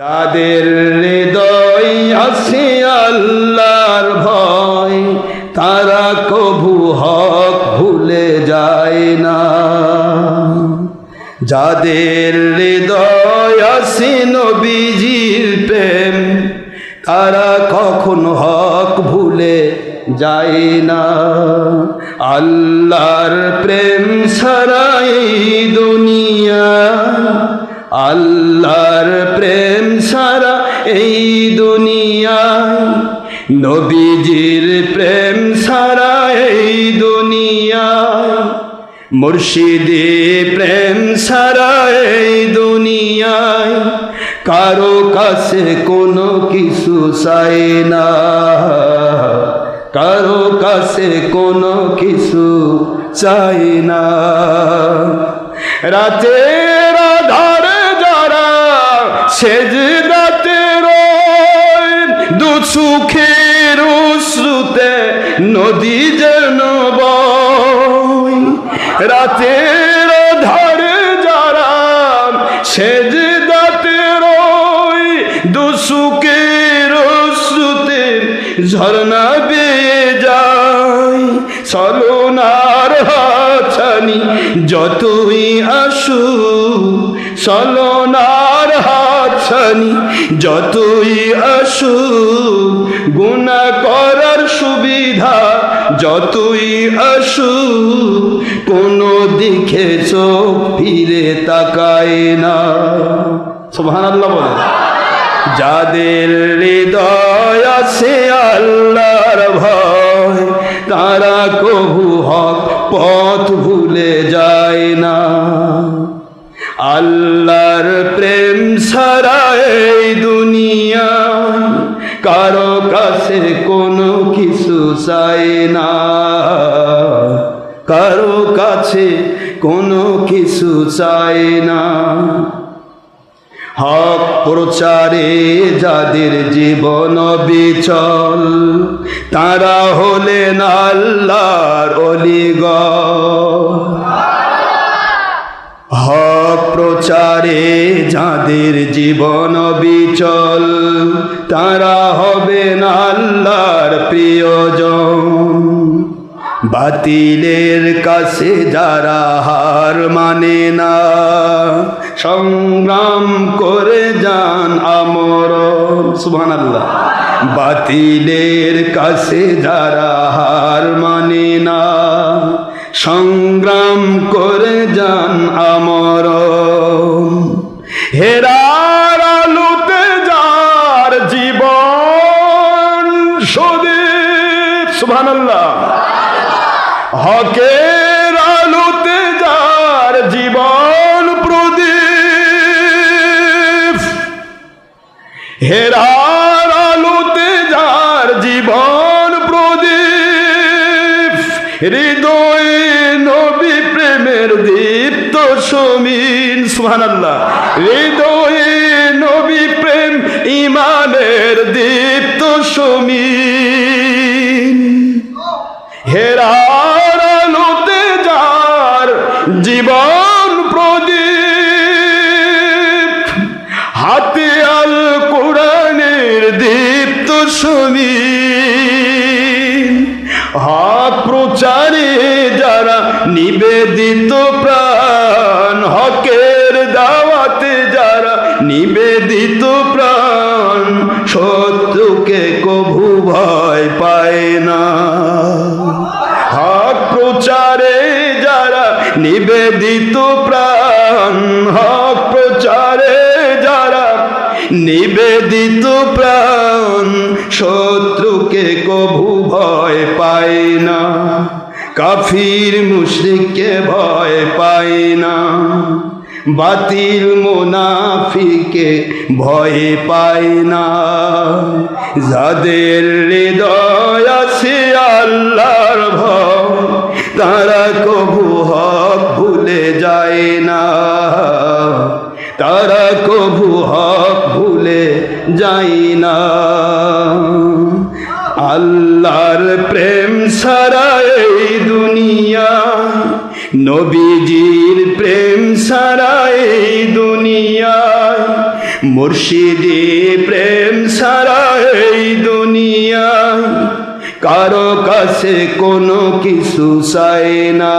যাদের হৃদয় আছে আল্লাহর ভয়, তারা কভু হক ভুলে যায় না। যাদের হৃদয় আছে নবীজির প্রেম, তারা কখন হক ভুলে যায় না। আল্লাহর প্রেম সারাই দুনিয়া, আল্লাহর প্রেম এই দুনিয়ায় নবীজির প্রেম সারা এই দুনিয়ায়, মুর্শিদি প্রেম সারা এই দুনিয়ায়, কারও কাছে কোনো কিছু চাই না। কারও কাছে কোনো কিছু চাই না। রাতের আধারে যারা দু সুখের শ্রুতে নদী যেন বয়। রাতের আধারে যারা সেজদাতে রয়। দু সুখের শ্রুতে ঝর্ণা বেয়ে যায়। সলনার হাছানি যতই আসু সলনার হাছানি যতই আসু গুণা করার সুবিধা যতই আসু কোনো দিকে ফিরে তাকায় না। সুবহানাল্লাহ বলে। যাদের হৃদয় আছে আল্লাহর ভয়, তারা কভু হক পথ ভুলে এই দুনিয়া কারও কাছে কোনো কিছু চাই না। কারও কাছে কোনো কিছু চাই না। হক প্রচারে যাদের জীবন বিচল, তারা হলেন আল্লাহর অলিগ হক প্রচারে যাদের জীবন বিচল তারা হবেন আল্লাহর প্রিয়জন। বাতিলের কাছে যারা হার মানে না, সংগ্রাম করে যান আমর সুবহান আল্লাহ বাতিলের কাছে যারা হার মানে না, সংগ্রাম করে সুবহান আল্লাহ হকের আলোতে যার জীবন প্রদীপ, হেরার আলোতে যার জীবন প্রদীপ, হৃদয়ে নবী প্রেমের দীপ্ত সমীন, সুবহানাল্লাহ। হৃদয়ে জীবন প্রদীপ। হাতে আল কোরআনের দীপ্ত শুনি। হক প্রচারে যারা নিবেদিত প্রাণ, হকের দাওয়াতে যারা নিবেদিত প্রাণ, শত্রুকে কভু ভয় পায় না। নিবেদিত প্রাণ, হক প্রচারে যারা নিবেদিত প্রাণ, শত্রুকে কভু ভয় পায় না, কাফির মুশরিককে ভয় পায় না, বাতিল মোনাফিকে ভয় পায় না। যাদের হৃদয় আছে আল্লাহর ভয়, তারা কভু হক তারা কভু হক ভুলে যায় না। আল্লাহর প্রেম সারা এই দুনিয়া, নবীজির প্রেম সারা এই দুনিয়ায় মুর্শিদি প্রেম সারা এই দুনিয়ায় কারও কাছে কোনো কিছু চাই না।